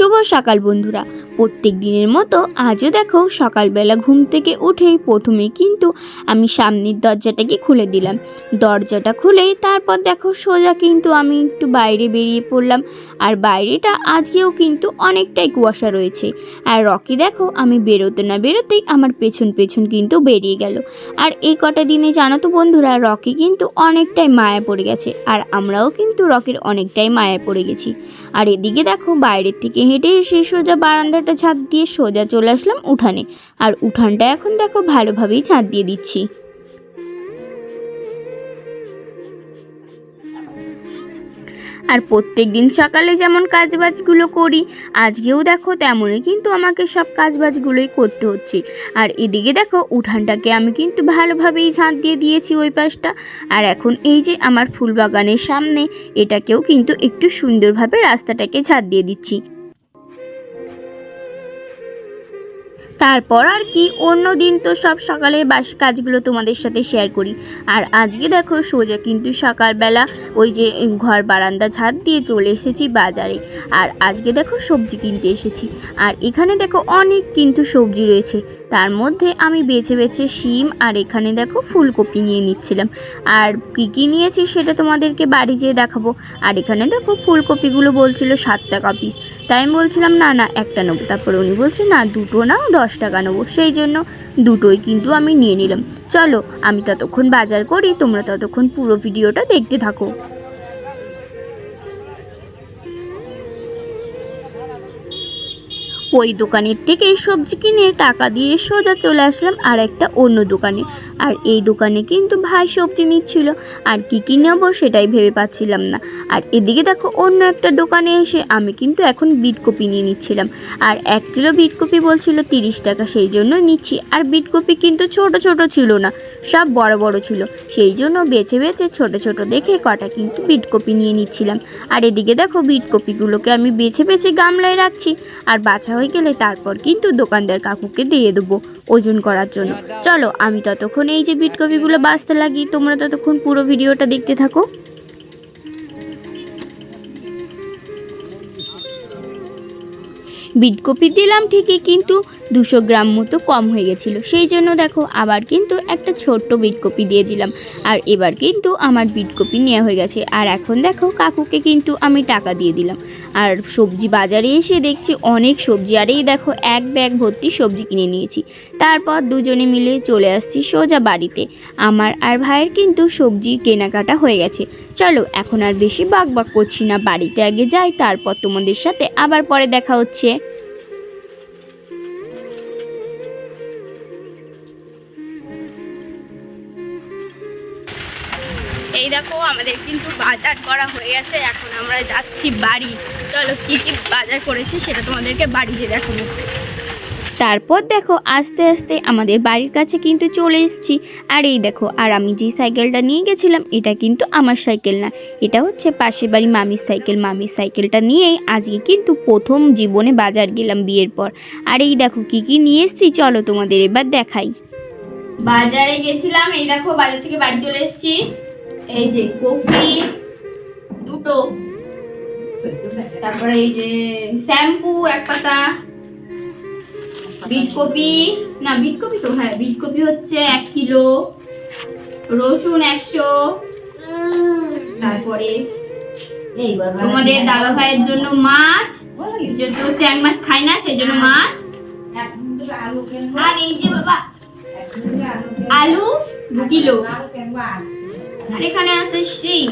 শুভ সকাল বন্ধুরা। প্রত্যেক দিনের মতো আজও দেখো সকালবেলা ঘুম থেকে উঠেই প্রথমে কিন্তু আমি সামনের দরজাটাকে খুলে দিলাম। দরজাটা খুলেই তারপর দেখো সোজা কিন্তু আমি একটু বাইরে বেরিয়ে পড়লাম। আর বাইরেটা আজকেও কিন্তু অনেকটাই কুয়াশা রয়েছে। আর রকি দেখো, আমি বেরোতে না বেরোতেই আমার পেছন পেছন কিন্তু বেরিয়ে গেল। আর এই কটা দিনে জানো তো বন্ধুরা, রকি কিন্তু অনেকটাই মায়া পড়ে গেছে। আর আমরাও কিন্তু রকির অনেকটাই মায়া পড়ে গেছি। আর এদিকে দেখো, বাইরের থেকে হেঁটে এসে সোজা বারান্দাটা ছাদ দিয়ে সোজা চলে আসলাম উঠানে। আর উঠানটা এখন দেখো ভালোভাবেই ছাদ দিয়ে দিচ্ছি। আর প্রত্যেক দিন সকালে যেমন কাজবাজগুলো করি, আজকেও দেখো তেমনই কিন্তু আমাকে সব কাজবাজগুলোই করতে হচ্ছে। আর এদিকে দেখো উঠানটাকে আমি কিন্তু ভালোভাবেই ঝাঁট দিয়ে দিয়েছি ওই পাশটা। আর এখন এই যে আমার ফুল বাগানের সামনে, এটাকেও কিন্তু একটু সুন্দরভাবে রাস্তাটাকে ঝাঁট দিয়ে দিচ্ছি। তারপর আর কি, অন্য দিন তো সব সকালের বাসি কাজগুলো তোমাদের সাথে শেয়ার করি। আর আজকে দেখো সোজা কিন্তু সকালবেলা ওই যে ঘর বারান্দা ছাদ দিয়ে চলে এসেছি বাজারে। আর আজকে দেখো সবজি কিনতে এসেছি। আর এখানে দেখো অনেক কিন্তু সবজি রয়েছে। তার মধ্যে আমি বেছে বেছে শিম আর এখানে দেখো ফুলকপি নিয়ে নিচ্ছিলাম। আর কী কী নিয়েছি সেটা তোমাদেরকে বাড়ি যেয়ে দেখাবো। আর এখানে দেখো ফুলকপিগুলো বলছিল সাত টাকা পিস তাই আমি বলছিলাম, না না, একটা নেব। তারপরে উনি বলছে, না, দুটো না দশ টাকা নেব। সেই জন্য দুটোই কিন্তু আমি নিয়ে নিলাম। চলো, আমি ততক্ষণ বাজার করি, তোমরা ততক্ষণ পুরো ভিডিওটা দেখতে থাকো। ওই দোকানের থেকে এই সবজি কিনে টাকা দিয়ে সোজা চলে আসলাম আর একটা অন্য দোকানে। আর এই দোকানে কিন্তু ভাই সবজি নিচ্ছিল। আর কী কী নেব সেটাই ভেবে পাচ্ছিলাম না। আর এদিকে দেখো অন্য একটা দোকানে এসে আমি কিন্তু এখন বিটকপি নিয়ে নিচ্ছিলাম। আর এক কিলো বিটকপি বলছিল তিরিশ টাকা, সেই জন্য নিচ্ছি। আর বিটকপি কিন্তু ছোট ছোট ছিল না, সব বড় বড় ছিল। সেই জন্য বেছে বেছে ছোট ছোট দেখে কটা কিন্তু বিটকপি নিয়ে নিচ্ছিলাম। আর এদিকে দেখো বিটকপিগুলোকে আমি বেছে বেছে গামলায় রাখছি। আর বাছা হয়ে গেলে তারপর কিন্তু দোকানদার কাকুকে দিয়ে দেবো ওজন করার জন্য। চলো, আমি ততক্ষণ এই যে বিটকপিগুলো বাঁচতে লাগি, তোমরা ততক্ষণ পুরো ভিডিওটা দেখতে থাকো। বিটকপি দিলাম ঠিকই, কিন্তু দুশো গ্রাম মতো কম হয়ে গেছিল। সেই জন্য দেখো, আবার কিন্তু একটা ছোট্ট বিটকপি দিয়ে দিলাম। আর এবার কিন্তু আমার বিটকপি নেওয়া হয়ে গেছে। আর এখন দেখো, কাকুকে কিন্তু আমি টাকা দিয়ে দিলাম। আর সবজি বাজারে এসে দেখছি অনেক সবজি। আর এই দেখো, এক ব্যাগ ভর্তি সবজি কিনে নিয়েছি। তারপর দুজনে মিলে চলে আসছি সোজা বাড়িতে। আমার আর ভাইয়ের কিন্তু সবজি কেনাকাটা হয়ে গেছে। চলো, এখন আর বেশি বাক বাক করছি না। বাড়িতে আগে যাই, তারপর তোমাদের সাথে আবার পরে দেখা হচ্ছে। এই দেখো, আমাদের কিন্তু বাজার করা হয়ে গেছে। এখন আমরা যাচ্ছি বাড়ি। চলো, কি কি বাজার করেছি সেটা তোমাদেরকে বাড়ি যেয়ে দেখাবো। তারপর দেখো, আস্তে আস্তে আমাদের বাড়ির কাছে কিন্তু চলে এসেছি। আর এই দেখো, আর আমি যে সাইকেলটা নিয়ে গেছিলাম, এটা কিন্তু আমার সাইকেল না। এটা হচ্ছে পাশের বাড়ি মামির সাইকেল। মামির সাইকেলটা নিয়েই আজকে কিন্তু প্রথম জীবনে বাজার গেলাম বিয়ের পর। আর এই দেখো, কি কি নিয়ে এসেছি, চলো তোমাদের এবার দেখাই। বাজারে গেছিলাম, এই দেখো, বাজার থেকে বাড়ি চলে এসেছি। এই যে কফি, দুটো। তারপরে এই যে শ্যাম্পু, এক পাতা। বিটকপি না বিটকপি তো হ্যাঁ বিটকপি হচ্ছে এক কিলো। রসুন একশো। তারপরে তোমাদের দাদা ভাইয়ের জন্য মাছ। যেহেতু চ্যাং মাছ খাই না, সেই জন্য মাছ। আর এই যে বাবা, আলু দু কিলো। আর এখানে আছে সেই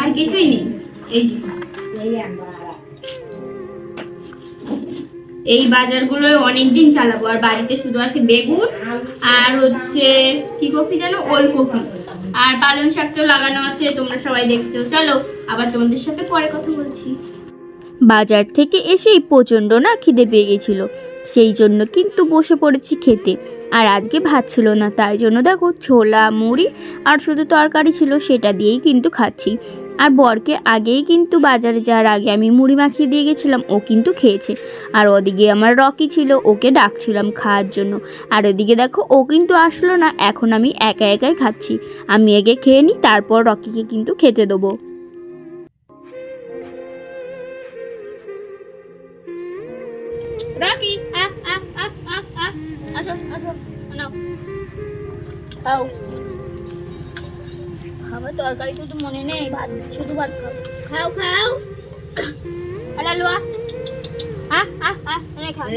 আর কিছুই নেই। এই যে। এই বাজারগুলো অনেক দিন চালাবো। আর বাড়িতে শুধু আছে বেগুন আর হচ্ছে কি কপি জানো? ওল কপি আর পালং শাক তো লাগানো আছে, তোমরা সবাই দেখছ। চলো, আবার তোমাদের সাথে পরে কথা বলছি। বাজার থেকে এসেই প্রচণ্ড না খিদে পেয়ে গেছিল। সেই জন্য কিন্তু বসে পড়েছি খেতে। আর আজকে ভাত ছিল না, তাই জন্য দেখো ছোলা, মুড়ি আর শুধু তরকারি ছিল, সেটা দিয়েই কিন্তু খাচ্ছি। আর বরকে আগেই কিন্তু বাজারে যাওয়ার আগে আমি মুড়ি মাখিয়ে দিয়ে গেছিলাম, ও কিন্তু খেয়েছে। আর ওদিকে আমার রকি ছিল, ওকে ডাকছিলাম খাওয়ার জন্য। আর ওদিকে দেখো, ও কিন্তু আসলো না, এখন আমি একা একাই খাচ্ছি। আমি আগে খেয়ে নিই, তারপর রকিকে কিন্তু খেতে দেবো। খাও। খাবার তরকারি তো তো মনে নেই। ভাত শুধু ভাত খাও। খাও খাও। আরে আলুয়া। আহ আহ আহ এনে খাও।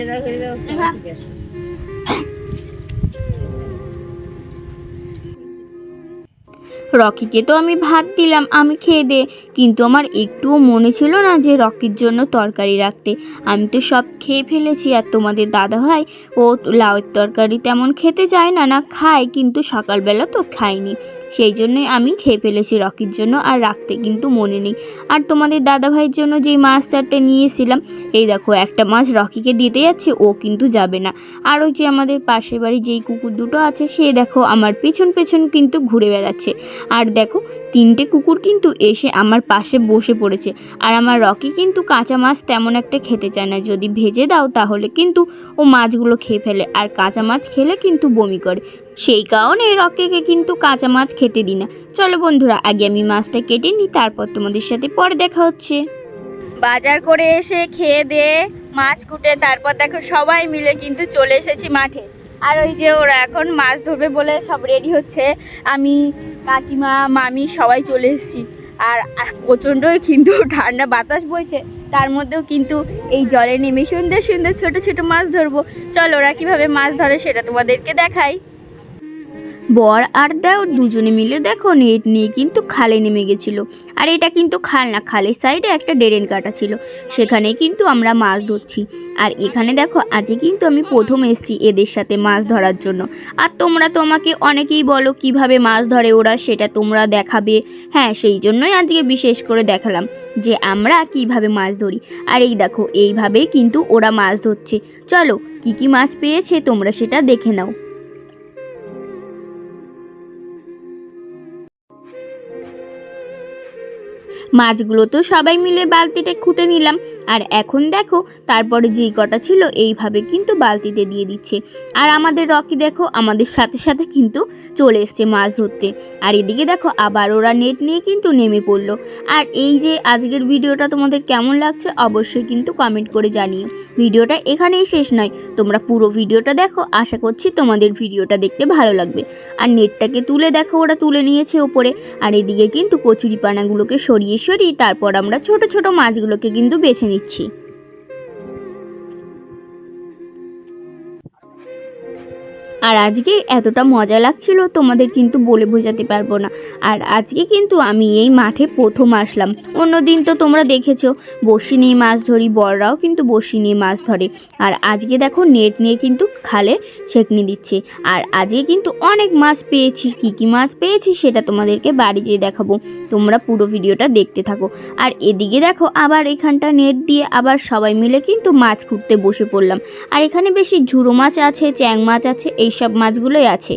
রকিকে তো আমি ভাত দিলাম, আমি খেয়ে দে। কিন্তু আমার একটুও মনে ছিল না যে রকির জন্য তরকারি রাখতে। আমি তো সব খেয়ে ফেলেছি আর তোমাদের দাদা ভাই, ও লাউয়ের তরকারি তেমন খেতে চায় না না খায়, কিন্তু সকালবেলা তো খায়নি। সেই জন্যই আমি খেয়ে ফেলেছি রকির জন্য আর রাখতে কিন্তু মনে নেই। আর তোমাদের দাদা ভাইয়ের জন্য যেই মাছ চারটে নিয়েছিলাম, এই দেখো, একটা মাছ রকিকে দিতে যাচ্ছে, ও কিন্তু যাবে না। আর ওই যে আমাদের পাশের বাড়ি যেই কুকুর দুটো আছে, সে দেখো আমার পেছন পেছন কিন্তু ঘুরে বেড়াচ্ছে। আর দেখো, তিনটে কুকুর কিন্তু এসে আমার পাশে বসে পড়েছে। আর আমার রকি কিন্তু কাঁচা মাছ তেমন একটা খেতে চায় না। যদি ভেজে দাও তাহলে কিন্তু ও মাছগুলো খেয়ে ফেলে। আর কাঁচা মাছ খেলে কিন্তু বমি করে। সেই কারণে রকিকে কিন্তু কাঁচা মাছ খেতে দিই না। চলো বন্ধুরা, আগে আমি মাছটা কেটে নিই, তারপর তোমাদের সাথে পরে দেখা হচ্ছে। বাজার করে এসে খেয়ে দে, মাছ কুটে, তারপর দেখো সবাই মিলে কিন্তু চলে এসেছি মাঠে। আর ওই যে ওরা এখন মাছ ধরবে বলে সব রেডি হচ্ছে। আমি, কাকিমা, মামি সবাই চলে এসেছি। আর প্রচণ্ডই কিন্তু ঠান্ডা বাতাস বইছে। তার মধ্যেও কিন্তু এই জলে নেমে সুন্দর সুন্দর ছোট ছোট মাছ ধরবো। চলো ওরা কীভাবে মাছ ধরে সেটা তোমাদেরকে দেখাই। বর আর দাও দুজনে মিলে দেখো নেট নিয়ে কিন্তু খালে নেমে গেছিল। আর এটা কিন্তু খাল না, খালের সাইডে একটা ডেরেন কাটা ছিল। সেখানে কিন্তু আমরা মাছ ধরছি। আর এখানে দেখো আজকে কিন্তু আমি প্রথম এসেছি এদের সাথে মাছ ধরার জন্য। আর তোমরা তো আমাকে অনেকেই বলো কীভাবে মাছ ধরে ওরা, সেটা তোমরা দেখাবে। হ্যাঁ সেই জন্যই আজকে বিশেষ করে দেখালাম যে আমরা কীভাবে মাছ ধরি। আর এই দেখো, এইভাবেই কিন্তু ওরা মাছ ধরছে। চলো, কি কি মাছ পেয়েছে তোমরা সেটা দেখে নাও। মাছগুলো তো সবাই মিলে বালতিটা খুঁটে নিলাম। আর এখন দেখো, তারপরে যেই কটা ছিল, এইভাবে কিন্তু বালতিতে দিয়ে দিচ্ছে। আর আমাদের রকি দেখো, আমাদের সাথে সাথে কিন্তু চলে এসছে মাছ ধরতে। আর এদিকে দেখো, আবার ওরা নেট নিয়ে কিন্তু নেমে পড়ল। আর এই যে আজকের ভিডিওটা তোমাদের কেমন লাগছে, অবশ্যই কিন্তু কমেন্ট করে জানিও। ভিডিওটা এখানেই শেষ নয়, তোমরা পুরো ভিডিওটা দেখো, আশা করছি তোমাদের ভিডিওটা দেখতে ভালো লাগবে। আর নেটটাকে তুলে দেখো, ওরা তুলে নিয়েছে ওপরে। আর এদিকে কিন্তু কচুরিপানাগুলোকে সরিয়ে সরিয়ে তারপর আমরা ছোট ছোট মাছগুলোকে কিন্তু বেছে নিচ্ছি। আর আজকে এতটা মজা লাগছিল, তোমাদের কিন্তু বলে বোঝাতে পারব না। আর আজকে কিন্তু আমি এই মাঠে প্রথম আসলাম। অন্য দিন তো তোমরা দেখেছ, বড়শি নিয়ে মাছ ধরি, বড়রাও কিন্তু বড়শি নিয়ে মাছ ধরে। আর আজকে দেখো, নেট নিয়ে কিন্তু খালে ছেঁকনি দিচ্ছে। আর আজকে কিন্তু অনেক মাছ পেয়েছি। কী কী মাছ পেয়েছি সেটা তোমাদেরকে বাড়ি যেয়ে দেখাবো। তোমরা পুরো ভিডিওটা দেখতে থাকো। আর এদিকে দেখো, আবার এখানটা নেট দিয়ে আবার সবাই মিলে কিন্তু মাছ খুঁড়তে বসে পড়লাম। আর এখানে বেশি ঝুড়ো মাছ আছে, চ্যাং মাছ আছে এইসব মাছগুলোই আছে।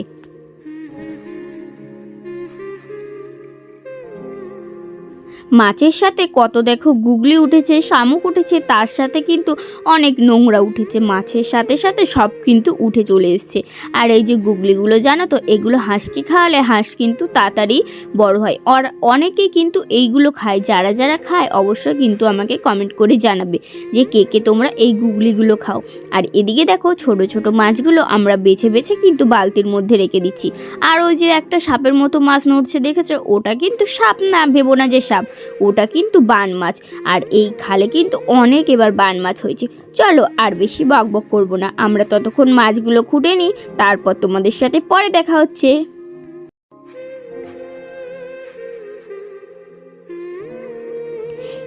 মাছের সাথে কত দেখো গুগলি উঠেছে, শামুক উঠেছে, তার সাথে কিন্তু অনেক নোংরা উঠেছে। মাছের সাথে সাথে সব কিন্তু উঠে চলে এসছে। আর এই যে গুগলিগুলো জানো তো, এগুলো হাঁসকে খাওয়ালে হাঁস কিন্তু তাড়াতাড়ি বড় হয়। আর অনেকেই কিন্তু এইগুলো খায়, যারা যারা খায় অবশ্যই কিন্তু আমাকে কমেন্ট করে জানাবে যে কে কে তোমরা এই গুগলিগুলো খাও। আর এদিকে দেখো ছোট ছোট মাছগুলো আমরা বেছে বেছে কিন্তু বালতির মধ্যে রেখে দিচ্ছি। আর ওই যে একটা সাপের মতো মাছ নড়ছে, দেখেছ? ওটা কিন্তু সাপ না, ভেবো না যে সাপ। ওটা কিন্তু বান মাছ। আর এই খালে কিন্তু অনেক এবার বান মাছ হয়েছে। চলো আর বেশি বক বক করব না। আমরা ততক্ষণ মাছগুলো খুঁটে নিই, তারপর তোমাদের সাথে পরে দেখা হচ্ছে।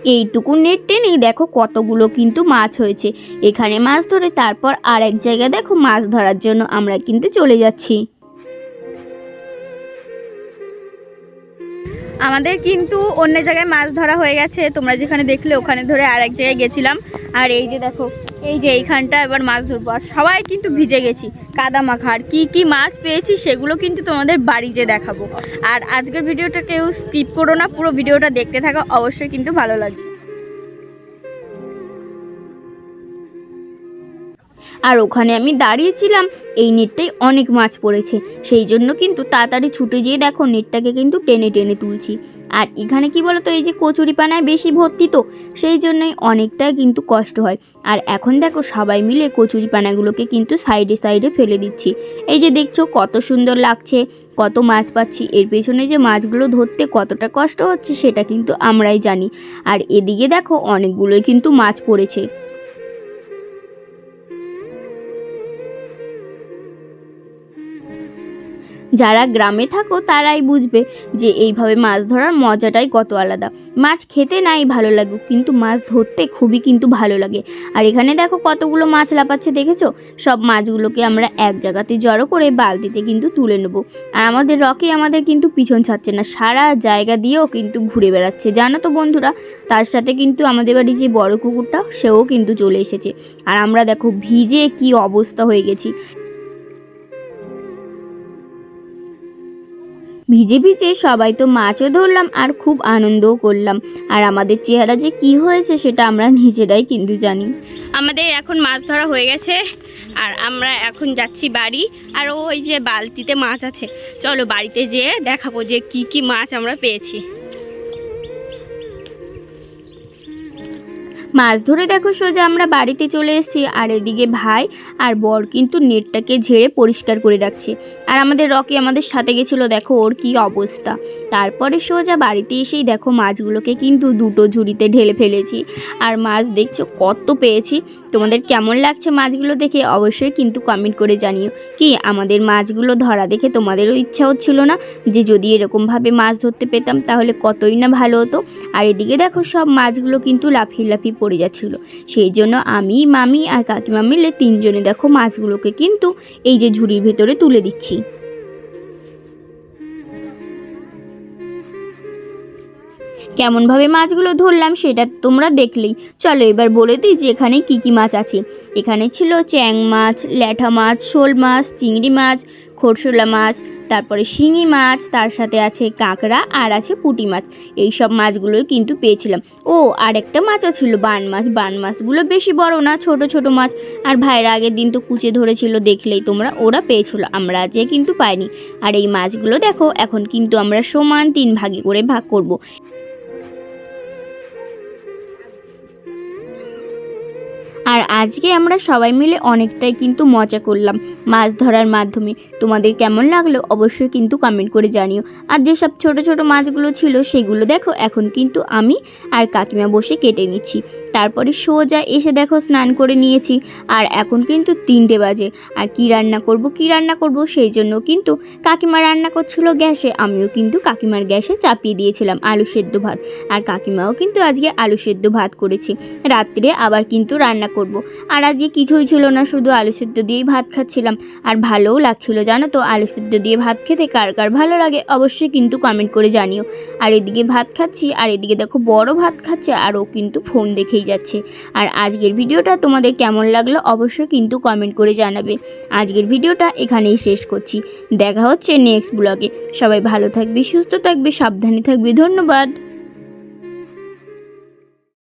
এইটুকু নেট টেনেই দেখো কতগুলো কিন্তু মাছ হয়েছে। এখানে মাছ ধরে তারপর আর এক জায়গায় দেখো মাছ ধরার জন্য আমরা কিন্তু চলে যাচ্ছি। আমাদের কিন্তু অন্য জায়গায় মাছ ধরা হয়ে গেছে। তোমরা যেখানে দেখলে ওখানে ধরে আর এক জায়গায় গেছিলাম। আর এই যে দেখো, এই যে এইখানটা এবার মাছ ধরবো। আর সবাই কিন্তু ভিজে গেছি, কাদা মাখা আর কী কী মাছ পেয়েছি সেগুলো কিন্তু তোমাদের বাড়ি যে দেখাবো। আর আজকের ভিডিওটা কেউ স্কিপ করো না, পুরো ভিডিওটা দেখতে থাকো, অবশ্যই কিন্তু ভালো লাগবে। আর ওখানে আমি দাঁড়িয়েছিলাম। এই নেটটাই অনেক মাছ পড়েছে। সেই জন্য কিন্তু তাড়াতাড়ি ছুটে যেয়ে দেখো নেটটাকে কিন্তু টেনে টেনে তুলছি। আর এখানে কি বলতো, এই যে কচুরিপানায় বেশি ভর্তি তো, সেই জন্যই অনেকটাই কিন্তু কষ্ট হয়। আর এখন দেখো সবাই মিলে কচুরিপানাগুলোকে কিন্তু সাইডে সাইডে ফেলে দিচ্ছি। এই যে দেখছ কত সুন্দর লাগছে, কত মাছ পাচ্ছি। এর পেছনে যে মাছগুলো ধরতে কতটা কষ্ট হচ্ছে, সেটা কিন্তু আমরাই জানি। আর এদিকে দেখো অনেকগুলোই কিন্তু মাছ পড়েছে। যারা গ্রামে থাকো তারাই বুঝবে যে এইভাবে মাছ ধরার মজাটাই কত আলাদা। মাছ খেতে নাই ভালো লাগুক, কিন্তু মাছ ধরতে খুবই কিন্তু ভালো লাগে। আর এখানে দেখো কতগুলো মাছ লাপাচ্ছে দেখেছ? সব মাছগুলোকে আমরা এক জায়গাতে জড়ো করে বালতিতে কিন্তু তুলে নেব। আর আমাদের রকে আমাদের কিন্তু পিছন ছাড়ছে না, সারা জায়গা দিয়েও কিন্তু ঘুরে বেড়াচ্ছে। জানো তো বন্ধুরা, তার সাথে কিন্তু আমাদের বাড়ি যে বড় কুকুরটা, সেও কিন্তু চলে এসেছে। আর আমরা দেখো ভিজে কি অবস্থা হয়ে গেছি। ভিজে ভিজে সবাই তো মাছও ধরলাম আর খুব আনন্দও করলাম। আর আমাদের চেহারা যে কি হয়েছে সেটা আমরা নিজেরাই কিন্তু জানি। আমাদের এখন মাছ ধরা হয়ে গেছে, আর আমরা এখন যাচ্ছি বাড়ি, আর ওই যে বালতিতে মাছ আছে। চলো বাড়িতে যেয়ে দেখাবো যে কি কি মাছ আমরা পেয়েছি। মাছ ধরে দেখো সোজা আমরা বাড়িতে চলে এসেছি, আর এদিকে ভাই আর বর কিন্তু নেটটাকে ঝেড়ে পরিষ্কার করে রাখছে। আর আমাদের রকি আমাদের সাথে গেছিল, দেখো ওর কি অবস্থা। তারপরে সোজা বাড়িতে এসেই দেখো মাছগুলোকে কিন্তু দুটো ঝুড়িতে ঢেলে ফেলেছি। আর মাছ দেখছ কত পেয়েছি। তোমাদের কেমন লাগছে মাছগুলো দেখে অবশ্যই কিন্তু কমেন্ট করে জানিও। কি আমাদের মাছগুলো ধরা দেখে তোমাদেরও ইচ্ছা হচ্ছিল না যে যদি এরকমভাবে মাছ ধরতে পেতাম তাহলে কতই না ভালো হতো। আর এদিকে দেখো সব মাছগুলো কিন্তু লাফিয়ে লাফিয়ে পড়ে যাচ্ছিল সেই জন্য আমি, মামি আর কাকিমা মিলে তিনজনে দেখো মাছগুলোকে কিন্তু এই যে ঝুড়ির ভেতরে তুলে দিচ্ছি। কেমনভাবে মাছগুলো ধরলাম সেটা তোমরা দেখলেই। চলো এবার বলে দিই যে এখানে কী কী মাছ আছে। এখানে ছিল চ্যাং মাছ, ল্যাঠা মাছ, শোল মাছ, চিংড়ি মাছ, খরশোলা মাছ তারপরে শিঙি মাছ, তার সাথে আছে কাঁকড়া আর আছে পুটি মাছ। এই সব মাছগুলোই কিন্তু পেয়েছিলাম। ও আর একটা মাছও ছিল, বান মাছ। বান মাছগুলো বেশি বড় না, ছোট ছোট মাছ। আর ভাইয়ের আগের দিন তো কুচে ধরেছিল, দেখলেই তোমরা ওরা পেয়েছিল। আমরা আজকে কিন্তু পাইনি। আর এই মাছগুলো দেখো, এখন কিন্তু আমরা সমান তিন ভাগে করে ভাগ করব। আর আজকে আমরা সবাই মিলে অনেকটাই কিন্তু মজা করলাম মাছ ধরার মাধ্যমে। তোমাদের কেমন লাগল অবশ্যই কিন্তু কমেন্ট করে জানিও। আর যেসব ছোট ছোট মাছগুলো ছিল সেগুলো দেখো, এখন কিন্তু আমি আর কাকিমা বসে কেটে নিচ্ছি। তারপরে সোজা এসে দেখো স্নান করে নিয়েছি। আর এখন কিন্তু তিনটে বাজে। আর কি রান্না করব, কি রান্না করব সেই জন্য কিন্তু কাকিমা রান্না করছিল গ্যাসে। আমিও কিন্তু কাকিমার গ্যাসে চাপিয়ে দিয়েছিলাম আলু সেদ্ধ ভাত। আর কাকিমাও কিন্তু আজকে আলু সেদ্ধ ভাত করেছে। রাত্রে আবার কিন্তু রান্না করব। আর আজকে কিছুই ছিল না, শুধু আলু সিদ্ধ দিয়েই ভাত খাচ্ছিলাম। আর ভালোও লাগছিল, জানো তো, আলু সিদ্ধ দিয়ে ভাত খেতে কার কার ভালো লাগে অবশ্যই কিন্তু কমেন্ট করে জানিও। আর এদিকে ভাত খাচ্ছি, আর এদিকে দেখো বড় ভাত খাচ্ছে, আর ও কিন্তু ফোন দেখেই যাচ্ছে। আর আজকের ভিডিওটা তোমাদের কেমন লাগল অবশ্যই কিন্তু কমেন্ট করে জানাবে। আজকের ভিডিওটা এখানেই শেষ করছি। দেখা হচ্ছে নেক্সট ব্লগে সবাই ভালো থাকবে, সুস্থ থাকবে, সাবধানে থাকবে। ধন্যবাদ।